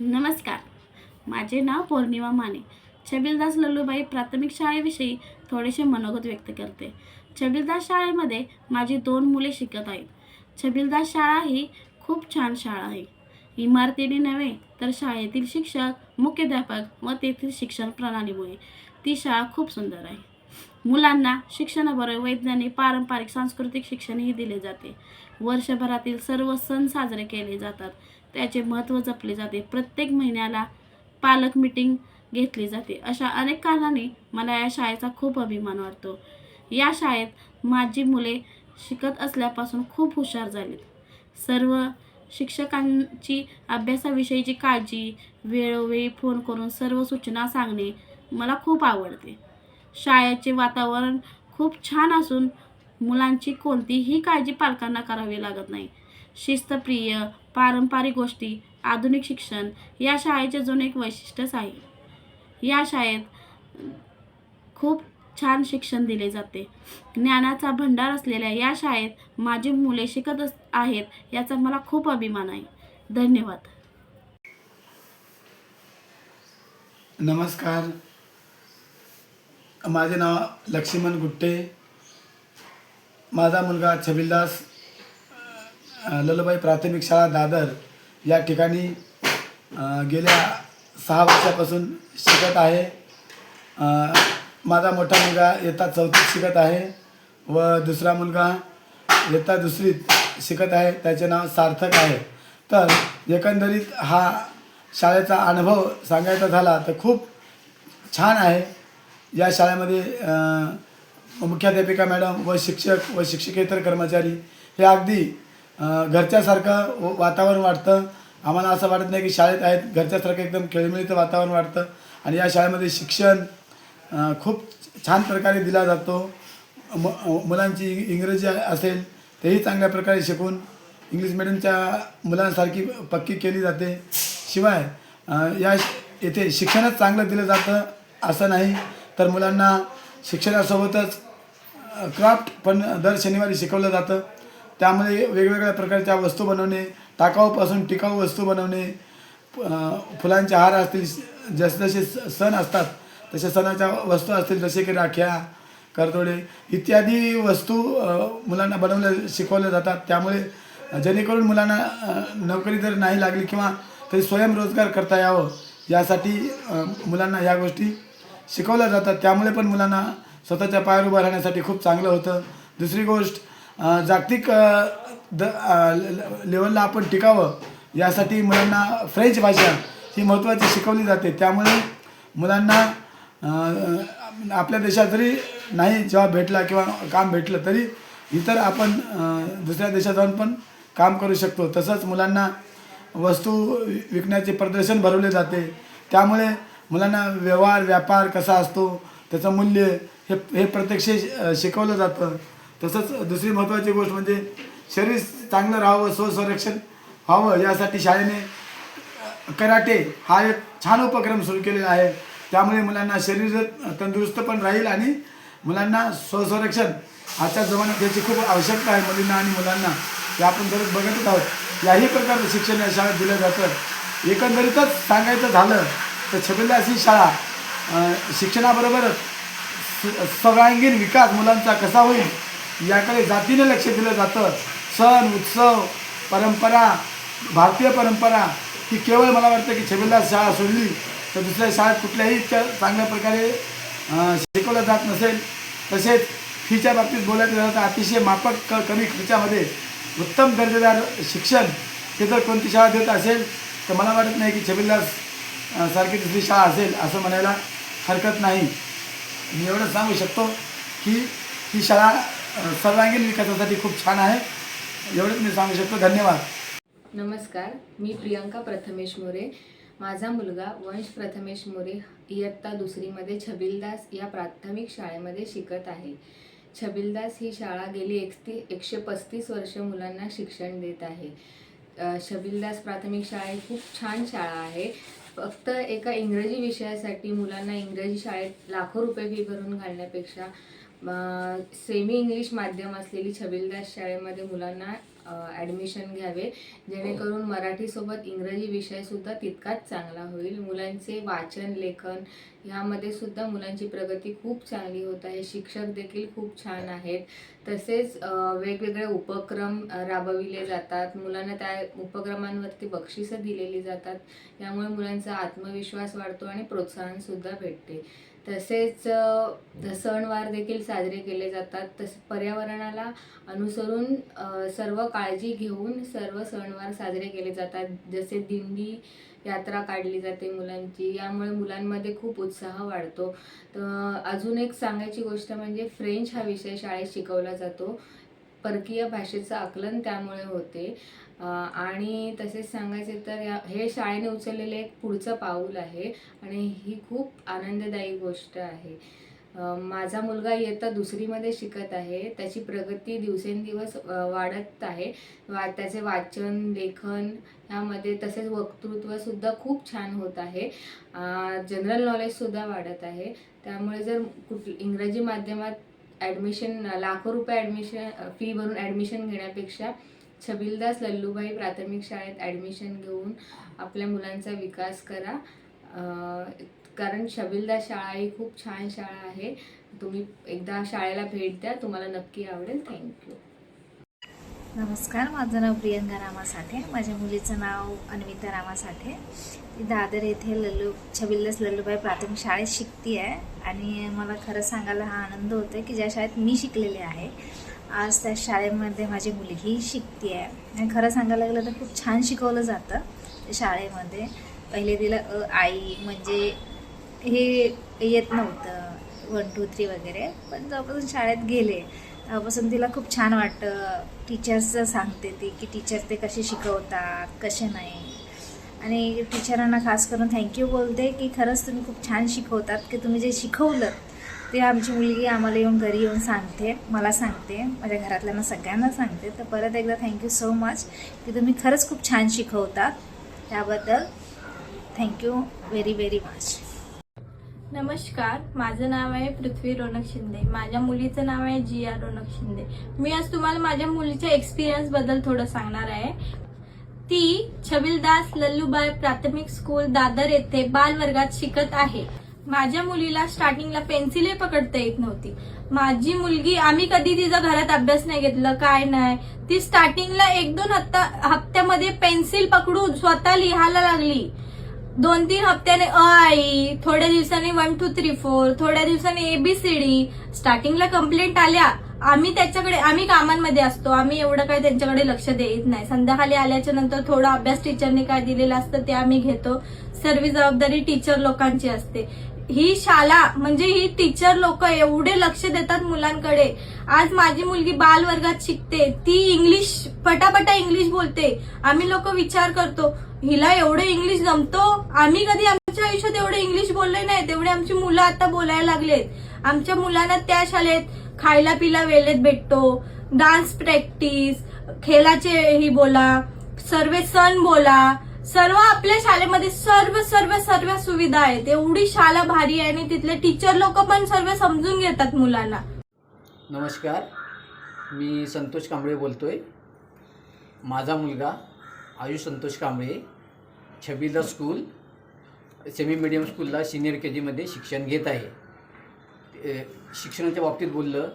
नमस्कार. माझे नाव पौर्णिमा माने. छबिलदास लल्लूबाई प्राथमिक शाळेविषयी थोडेसे मनोगत व्यक्त करते. छबिलदास शाळेमध्ये माझी दोन मुले शिकत आहेत. छबिलदास शाळा ही खूप छान शाळा आहे. इमारतीने नव्हे तर शाळेतील शिक्षक मुख्याध्यापक व तेथील शिक्षण प्रणालीमुळे ती शाळा खूप सुंदर आहे. मुलांना शिक्षणाबरोबर वैज्ञानिक पारंपरिक सांस्कृतिक शिक्षणही दिले जाते. वर्षभरातील सर्व सण साजरे केले जातात. त्याचे महत्त्व जपले जाते. प्रत्येक महिन्याला पालक मिटिंग घेतली जाते. अशा अनेक कारणाने मला या शाळेचा खूप अभिमान वाटतो. या शाळेत माझी मुले शिकत असल्यापासून खूप हुशार झालीत. सर्व शिक्षकांची अभ्यासाविषयीची काळजी वेळोवेळी फोन करून सर्व सूचना सांगणे मला खूप आवडते. शाळेचे वातावरण खूप छान असून मुलांची कोणतीही काळजी पालकांना करावी लागत नाही. शिस्तप्रिय पारंपरिक गोष्टी आधुनिक शिक्षण या शाळेचे जुने एक वैशिष्ट्यच आहे. या शाळेत खूप छान शिक्षण दिले जाते. ज्ञानाचा भंडार असलेल्या या शाळेत माझी मुले शिकत आहेत याचा मला खूप अभिमान आहे. धन्यवाद. नमस्कार. माझे नाव लक्ष्मण गुट्टे. माझा मुलगा छबिलदास ललबाई प्राथमिक शाळा दादर या ठिकाणी गेल्या सहा वर्षापासून शिकत आहे. माझा मोठा मुलगा इयत्ता चौथीत शिकत आहे व दुसरा मुलगा इयत्ता दुसरीत शिकत आहे. त्याचे नाव सार्थक आहे. तर एकंदरीत हा शाळेचा अनुभव सांगायचा झाला तर खूप छान आहे. या शाळेमध्ये मुख्याध्यापिका मॅडम व शिक्षक व शिक्षकेतर कर्मचारी हे अगदी घरच्यासारखं व- वातावरण वाटतं. आम्हाला असं वाटत नाही की शाळेत आहेत. घरच्यासारखं एकदम खेळमिळीचं वातावरण वाटतं. आणि या शाळेमध्ये शिक्षण खूप छान प्रकारे दिला जातो. म मुलांची इंग्रजी असेल तेही चांगल्या प्रकारे शिकून इंग्लिश मिडियमच्या मुलांसारखी पक्की केली जाते. शिवाय या येथे शिक्षणच चांगलं दिलं जातं असं नाही. तर मुलांना शिक्षणासोबतच क्राफ्ट पण दर शनिवारी शिकवलं जातं. त्यामुळे वेगवेगळ्या प्रकारच्या वस्तू बनवणे टाकाऊपासून टिकाऊ वस्तू बनवणे फुलांचे हार असतील जसे जसे स- सण असतात तसे सणाच्या वस्तू असतील जसे की राख्या करतोडे इत्यादी वस्तू मुलांना बनवल्या शिकवल्या जातात. त्यामुळे जेणेकरून मुलांना नोकरी जर नाही लागली किंवा तरी स्वयंरोजगार करता यावं यासाठी मुलांना या गोष्टी शिकवल्या जातात. त्यामुळे पण मुलांना स्वतःच्या पायावर उभं राहण्यासाठी खूप चांगलं होतं. दुसरी गोष्ट जागतिक द लेवलला आपण टिकावं यासाठी मुलांना फ्रेंच भाषा ही महत्त्वाची शिकवली जाते. त्यामुळे मुलांना आपल्या देशात जरी नाही जेव्हा भेटला किंवा काम भेटलं तरी इतर आपण दुसऱ्या देशात जाऊन पण काम करू शकतो. तसंच मुलांना वस्तू विकण्याचे प्रदर्शन भरवले जाते. त्यामुळे मुलांना व्यवहार व्यापार कसा असतो त्याचं मूल्य हे हे प्रत्यक्ष शिकवलं जातं. तसंच दुसरी महत्त्वाची गोष्ट म्हणजे शरीर चांगलं राहावं स्वसंरक्षण व्हावं यासाठी शाळेने कराटे हा एक छान उपक्रम सुरू केलेला आहे. त्यामुळे मुलांना शरीर तंदुरुस्त पण राहील आणि मुलांना स्वसंरक्षण आजच्या जमान्यात याची खूप आवश्यकता आहे मुलींना आणि मुलांना. ते आपण दररोज बघतच आहोत याही प्रकारचं शिक्षण या शाळेत दिलं जातं. एकंदरीतच सांगायचं झालं तर छबिलदास ही शाळा शिक्षणाबरोबरच सर्वांगीण विकास मुलांचा कसा होईल याकडे जातीने लक्ष दिलं जातं. सण उत्सव परंपरा भारतीय परंपरा ही केवळ मला वाटतं की छबिलदास शाळा सोडली तर दुसऱ्या शाळेत कुठल्याही चांगल्या प्रकारे शिकवलं जात नसेल. तसेच फीच्या बाबतीत बोलायचं झालं तर अतिशय माफक क कमी खर्चामध्ये उत्तम दर्जेदार शिक्षण हे जर कोणती शाळा देत असेल तर मला वाटत नाही की छबिलदास सारखी दुसरी शाळा असेल असं म्हणायला हरकत नाही. मी एवढं सांगू शकतो की ही शाळा सर्वांगीण विकासासाठी खूप छान आहे. एवढंच मी सांगू शकतो. धन्यवाद. नमस्कार. मी प्रियंका प्रथमेश मोरे. माझा मुलगा वंश प्रथमेश मोरे इयत्ता दुसरीमध्ये छबिलदास या प्राथमिक शाळेमध्ये शिकत आहे. छबिलदास ही शाळा गेली एकती एकशे पस्तीस वर्ष मुलांना शिक्षण देत आहे. छबिलदास प्राथमिक शाळा ही खूप छान शाळा आहे. फक्त एका इंग्रजी विषयासाठी मुलांना इंग्रजी शाळेत लाखो रुपये फी भरून घालण्यापेक्षा सेमी इंग्लिश माध्यम असलेली छबिलदास शाळेमध्ये मुलांना ॲडमिशन घ्यावे. जेणेकरून मराठीसोबत इंग्रजी विषयसुद्धा तितकाच चांगला होईल. मुलांचे वाचन लेखन ह्यामध्ये सुद्धा मुलांची प्रगती खूप चांगली होत आहे. शिक्षक देखील खूप छान आहेत. तसेच वेगवेगळे उपक्रम राबविले जातात. मुलांना त्या उपक्रमांवरती बक्षिसं दिलेली जातात. यामुळे मुलांचा आत्मविश्वास वाढतो आणि प्रोत्साहनसुद्धा भेटते. तसेच सणवार देखील साजरे केले जातात. तस पर्यावरणाला अनुसरून सर्व काळजी घेऊन सर्व सणवार साजरे केले जातात. जसे दिंडी यात्रा काढली जाते मुलांची यामुळे मुलांमध्ये खूप उत्साह वाढतो. तर अजून एक सांगायची गोष्ट म्हणजे फ्रेंच हा विषय शाळेत शिकवला जातो. परकीय भाषेचं आकलन त्यामुळे होते. आणि तसेच सांगायचे तर या हे शाळेने उचललेले एक पुढचं पाऊल आहे आणि ही खूप आनंददायी गोष्ट आहे. माझा मुलगा इयत्ता दुसरीमध्ये शिकत आहे. त्याची प्रगती दिवसेंदिवस वाढत आहे. वा त्याचे वाचन लेखन ह्यामध्ये तसेच वक्तृत्वसुद्धा खूप छान होत आहे. जनरल नॉलेजसुद्धा वाढत आहे. त्यामुळे जर कुठ इंग्रजी माध्यमात ॲडमिशन लाखो रुपये ॲडमिशन फी भरून ॲडमिशन घेण्यापेक्षा छबिलदास लल्लूबाई प्राथमिक शाळेत ॲडमिशन घेऊन आपल्या मुलांचा विकास करा. कारण छबिलदास शाळा ही खूप छान शाळा आहे. तुम्ही एकदा शाळेला भेट द्या. तुम्हाला नक्की आवडेल. थँक्यू नमस्कार माझं नाव प्रियंका रामासाठे. माझ्या मुलीचं नाव अन्विता रामासाठे. ती दादर येथे लल्लू छबिल्लस लल्लूबाई प्राथमिक शाळेत शिकती आहे आणि मला खरं सांगायला हा आनंद होतो की ज्या शाळेत मी शिकलेले आहे आज त्या शाळेमध्ये माझी मुलगी शिकते आहे आणि खरं सांगायला गेलं तर खूप छान शिकवलं जातं त्या शाळेमध्ये. पहिले तिला अ आई म्हणजे हे येत नव्हतं वन टू थ्री वगैरे पण जवळपासून शाळेत गेले वसंतीला तिला खूप छान वाटतं. टीचर्सचं सांगते ती की टीचर ते कसे शिकवतात कसे नाही. आणि टीचरांना खास करून थँक्यू बोलते की खरंच तुम्ही खूप छान शिकवतात की तुम्ही जे शिकवलं ते आमची मुलगी आम्हाला येऊन घरी येऊन सांगते मला सांगते माझ्या घरातल्यांना सगळ्यांना सांगते. तर परत एकदा थँक्यू सो मच की तुम्ही खरंच खूप छान शिकवतात त्याबद्दल थँक्यू व्हेरी व्हेरी मच नमस्कार माझं नाव आहे पृथ्वी रोनक शिंदे. माझ्या मुलीचं नाव आहे जिया रोनक शिंदे. मी आज तुम्हाला माझ्या मुलीच्या एक्सपिरियन्सबद्दल थोडं सांगणार आहे. ती छबिलदास लल्लूबाई प्राथमिक स्कूल दादर येथे बालवर्गात शिकत आहे. माझ्या मुलीला स्टार्टिंगला पेन्सिलही पकडता येत नव्हती. माझी मुलगी आम्ही कधी तिचा घरात अभ्यास नाही घेतलं काय नाही. ती स्टार्टिंगला एक दोन हप्ता हप्त्यामध्ये पेन्सिल पकडून स्वतः लिहायला लागली. दोन तीन हप्त्याने अ आई थोड्या दिवसांनी वन टू थ्री फोर थोड्या दिवसांनी एबीसीडी स्टार्टिंगला कंप्लेंट आल्या. आम्ही त्याच्याकडे आम्ही कामांमध्ये असतो. आम्ही एवढं काही त्यांच्याकडे लक्ष देत नाही. संध्याकाळी आल्याच्यानंतर थोडा अभ्यास टीचरने काय दिलेला असतं ते आम्ही घेतो. सर्व जबाबदारी टीचर लोकांची असते. ही शाळा म्हणजे ही टीचर लोक एवढे लक्ष देतात मुलांकडे. आज माझी मुलगी बाल वर्गात शिकते. ती इंग्लिश पटापटा इंग्लिश बोलते. आम्ही लोक विचार करतो हिला एवढं इंग्लिश जमतो? आम्ही कधी आमच्या आयुष्यात एवढं इंग्लिश बोलले नाही. तेवढे आमची मुलं आता बोलायला लागलेत. आमच्या मुलांना त्या शाळेत खायला पिला वेळेत भेटतो. डान्स प्रॅक्टिस खेळाचे ही बोला सर्व सण बोला. सर्व आपल्या शाळेमध्ये सर्व सर्व सर्व सुविधा आहेत. एवढी शाळा भारी आहे आणि तिथले टीचर लोक पण सर्व समजून घेतात मुलांना. नमस्कार. मी संतोष कांबळे बोलतो आहे माझा मुलगा Ayush Santosh Kamble. Chhabila school semi medium स्कूलला सिनियर के जीमध्ये शिक्षण घेत आहे. शिक्षणाच्या बाबतीत बोललं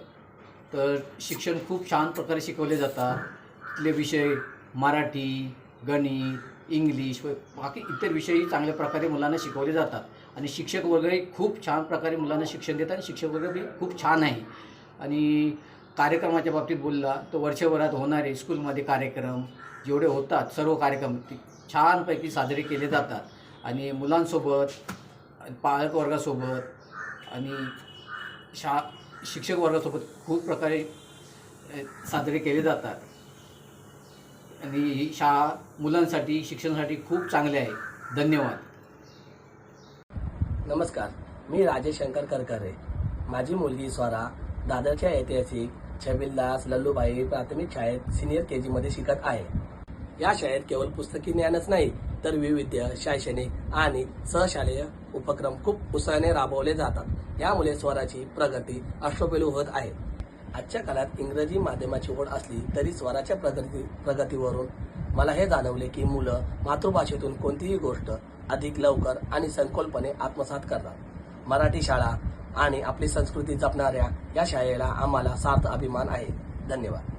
तर शिक्षण खूप छान प्रकारे शिकवले जातात. तिथले विषय मराठी गणित इंग्लिश व बाकी इतर विषयही चांगल्या प्रकारे मुलांना शिकवले जातात. आणि शिक्षक वगैरे खूप छान प्रकारे मुलांना शिक्षण देतात आणि शिक्षक वगैरे खूप छान आहे. आणि कार्यक्रमाच्या बाबतीत बोलला तर वर्षभरात होणारे स्कूलमध्ये कार्यक्रम जेवढे होतात सर्व कार्यक्रम ते छानपैकी साजरे केले जातात. आणि मुलांसोबत पालक वर्गासोबत आणि शा शिक्षक वर्गासोबत खूप प्रकारे साजरे केले जातात. आणि ही शाळा मुलांसाठी शिक्षणासाठी खूप चांगली आहे. धन्यवाद. नमस्कार. मी राजेश शंकर करकरे. माझी मुलगी स्वरा दादरच्या ऐतिहासिक छबिलदास लल्लूबाई प्राथमिक शाळेत सिनियर के जीमध्ये शिकत आहे. या शाळेत केवळ पुस्तकी ज्ञानच नाही तर विविध शैक्षणिक आणि सहशालेय उपक्रम खूप उत्साहाने राबवले जातात. यामुळे स्वराची प्रगती अष्टपैलू होत आहे. आजच्या काळात इंग्रजी माध्यमाची ओढ असली तरी स्वराच्या प्रगती प्रगतीवरून मला हे जाणवले की मुलं मातृभाषेतून कोणतीही गोष्ट अधिक लवकर आणि संकोलपणे आत्मसात करतात. मराठी शाळा आणि आपली संस्कृती जपणाऱ्या या शाळेला आम्हाला सार्थ अभिमान आहे. धन्यवाद.